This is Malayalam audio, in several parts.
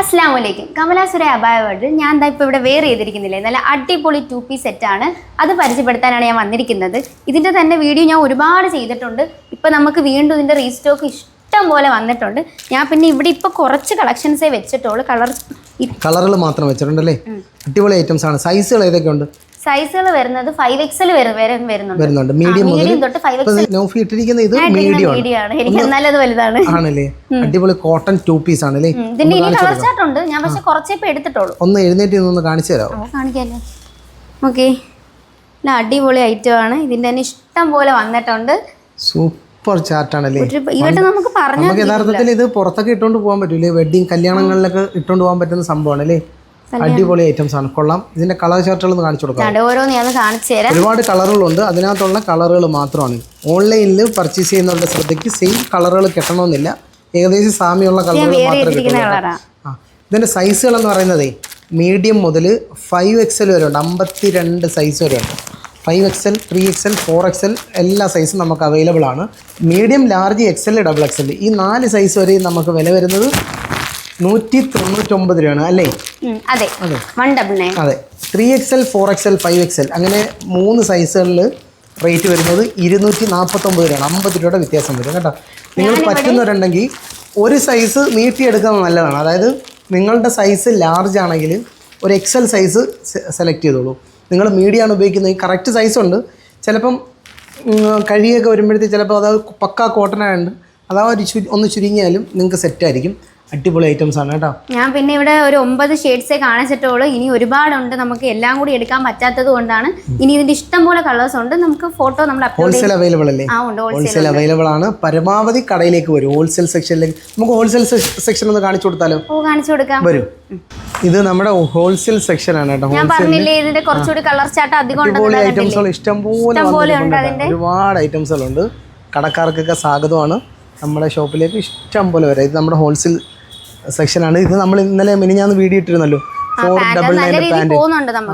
അസ്സാം വലൈക്കും കമലാസുര അബായ വേർഡിൽ ഞാൻ എന്താ ഇപ്പോൾ ഇവിടെ വെയർ ചെയ്തിരിക്കുന്നില്ലേ? നല്ല അടിപൊളി ടു പീസ് സെറ്റാണ് അത് പരിചയപ്പെടുത്താനാണ് ഞാൻ വന്നിരിക്കുന്നത്. ഇതിന്റെ തന്നെ വീഡിയോ ഞാൻ ഒരുപാട് ചെയ്തിട്ടുണ്ട്. ഇപ്പോൾ നമുക്ക് വീണ്ടും ഇതിന്റെ റീസ്റ്റോക്ക് ഇഷ്ടം പോലെ വന്നിട്ടുണ്ട്. ഞാൻ പിന്നെ ഇവിടെ ഇപ്പോൾ കുറച്ച് കളക്ഷൻസേ വെച്ചിട്ടുള്ളൂ. കളർ കളറുകൾ മാത്രം വെച്ചിട്ടുണ്ടല്ലേ? അടിപൊളി ഐറ്റംസ് ആണ്. സൈസുകൾ ഏതൊക്കെ ഉണ്ട് സൈസുകൾ വരുന്നത് ഫൈവ് എക്സൽ വരെ വരെ വരുന്നുണ്ട്. മീഡിയം തൊട്ട് ഫൈവ് ഇട്ടിരിക്കുന്ന ഇത് മീഡിയം ആണ്. എനിക്ക് എന്നാലും അത് വലുതാണ്. ആണല്ലേ? അടിപൊളി കോട്ടൺ ടു പീസ് ആണല്ലേ? ഇതിന്റെ ഇനി കളർ ചാർട്ട് ഉണ്ട്. ഞാൻ പക്ഷെ കുറച്ചേ എടുത്തിട്ടുള്ളൂ. ഒന്ന് എഴുന്നേറ്റ് ഒന്ന് കാണിച്ചു തരാമോ കാണിക്കാമല്ലോ ഓക്കെ. അടിപൊളി ഐറ്റം ആണ്. ഇതിന്റെ തന്നെ ഇഷ്ടം പോലെ വന്നിട്ടുണ്ട്. സൂപ്പർ ചാർട്ടാണല്ലേ ഒരു ഇവട്ട് നമുക്ക് പറഞ്ഞു നമുക്ക് യഥാർത്ഥത്തിൽ ഇത് പുറത്തൊക്കെ ഇട്ടുകൊണ്ട് പോകാൻ പറ്റൂലേ? വെഡിങ് കല്യാണങ്ങളിലൊക്കെ ഇട്ടുകൊണ്ട് പോകാൻ പറ്റുന്ന സംഭവമാണ് അല്ലേ അടിപൊളി ഐറ്റംസ് ആണ്. കൊള്ളാം. ഇതിന്റെ കളർ ചാർട്ടുകൾ ഒന്ന് കാണിച്ചു കൊടുക്കാം. ഓരോന്ന് ഞാൻ കാണിച്ചു തരാം. ഒരുപാട് കളറുകളുണ്ട് അതിനകത്തുള്ള കളറുകൾ മാത്രമാണ്. ഓൺലൈനിൽ പർച്ചേസ് ചെയ്യുന്നവരുടെ ശ്രദ്ധയ്ക്ക് സെയിം കളറുകൾ കിട്ടണമെന്നില്ല. ഏകദേശം സാമ്യമുള്ള കളറുകൾ മാത്രമേ ഇതിന്റെ സൈസുകൾ എന്ന് പറയുന്നത് മീഡിയം മുതൽ ഫൈവ് എക്സൽ വരെ ഉണ്ട്. അമ്പത്തി രണ്ട് സൈസ് വരെ ഉണ്ട്. Five XL three XL four XL എല്ലാ സൈസും നമുക്ക് അവൈലബിൾ ആണ്. Medium large XL double XL ഈ നാല് സൈസ് വരെയും നമുക്ക് വില വരുന്നത് നൂറ്റി തൊണ്ണൂറ്റൊമ്പത് രൂപയാണ് അല്ലേ? അതെ. വൺ ഡബിൾ നയൻ അതെ. Three XL four XL five XL അങ്ങനെ മൂന്ന് സൈസുകളിൽ റേറ്റ് വരുന്നത് ഇരുന്നൂറ്റി നാൽപ്പത്തൊമ്പത് രൂപയാണ്. അമ്പത് രൂപയുടെ വ്യത്യാസം വരും കേട്ടോ. നിങ്ങൾ പറ്റുന്നവരുണ്ടെങ്കിൽ ഒരു സൈസ് നീട്ടിയെടുക്കുന്നത് നല്ലതാണ്. അതായത് നിങ്ങളുടെ സൈസ് ലാർജ് ആണെങ്കിൽ ഒരു എക്സൽ സൈസ് സെലക്ട് ചെയ്തോളൂ. നിങ്ങൾ മീഡിയമാണ് ആണ് ഉപയോഗിക്കുന്നത് കറക്റ്റ് സൈസ് ഉണ്ട്. ചിലപ്പം കഴിയൊക്കെ വരുമ്പോഴത്തേക്ക് ചിലപ്പോൾ അതായത് പക്കാ കോട്ടൺ ആയതുകൊണ്ട് അതാ ഒരു ഒന്ന് ചുരുങ്ങിയാലും നിങ്ങൾക്ക് സെറ്റായിരിക്കും അടിപൊളി ഐറ്റംസ് ആണ് കേട്ടോ. ഞാൻ പിന്നെ ഇവിടെ ഒരു ഒമ്പത് ഷെയ്ഡ്സേ കാണിച്ചിട്ടുള്ളൂ. ഇനി ഒരുപാടുണ്ട് നമുക്ക് എല്ലാം കൂടി എടുക്കാൻ പറ്റാത്തത് കൊണ്ടാണ്. ഇനി ഇതിന്റെ ഇഷ്ടം പോലെ കളേഴ്സ് ഉണ്ട്. നമുക്ക് ഫോട്ടോ നമ്മൾ ഹോൾസെയിൽ അവൈലബിൾ അല്ലേ? ഹോൾസെയിൽ അവൈലബിൾ ആണ്. പരമാവധി കടയിലേക്ക് വരും. ഹോൾസെയിൽ സെക്ഷനിലേക്ക് നമുക്ക് ഹോൾസെയിൽ സെക്ഷൻ ഒന്ന് കാണിച്ചു കൊടുത്താലോ? ഓ കാണിച്ചു കൊടുക്കാം. വരും. ഇത് നമ്മുടെ ഹോൾസെയിൽ സെക്ഷൻ ആണ് കേട്ടോ. ഞാൻ പറഞ്ഞില്ലേ ഇതിന്റെ കുറച്ചുകൂടി കളർ ചാട്ടം അധികം ഉണ്ടെന്ന് ഐറ്റംസുകൾ ഉണ്ട് കേട്ടോ. ഒരുപാട് ഐറ്റംസുകളുണ്ട് കടക്കാർക്കൊക്കെ സ്വാഗതമാണ്. നമ്മുടെ ഷോപ്പിലേക്ക് ഇഷ്ടം പോലെ വരാം. ഇത് നമ്മുടെ ഹോൾസെയിൽ സെക്ഷനാണ് ഇത് നമ്മൾ ഇന്നലെ മിനിഞ്ഞാന്ന് വീഡിയോ ഇട്ടിരുന്നല്ലോ. ഫോർ ഡബിൾ നയൻ പാന്റ്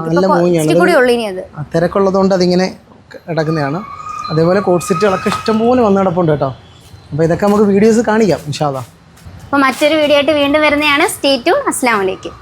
നല്ല മൂങ്ങിയാണ് തിരക്കുള്ളതുകൊണ്ട് അതിങ്ങനെ കിടക്കുന്നതാണ്. അതേപോലെ കോട്ട് സെറ്റുകളൊക്കെ ഇഷ്ടംപോലെ വന്ന് കിടപ്പുണ്ട് കേട്ടോ. അപ്പോൾ ഇതൊക്കെ നമുക്ക് വീഡിയോസ് കാണിക്കാം ഇൻഷാല്ലാ അപ്പൊ മറ്റൊരു വീഡിയോ ആയിട്ട് വീണ്ടും വരുന്നതാണ്. സ്റ്റേ ടു അസ്സാം വലൈക്കും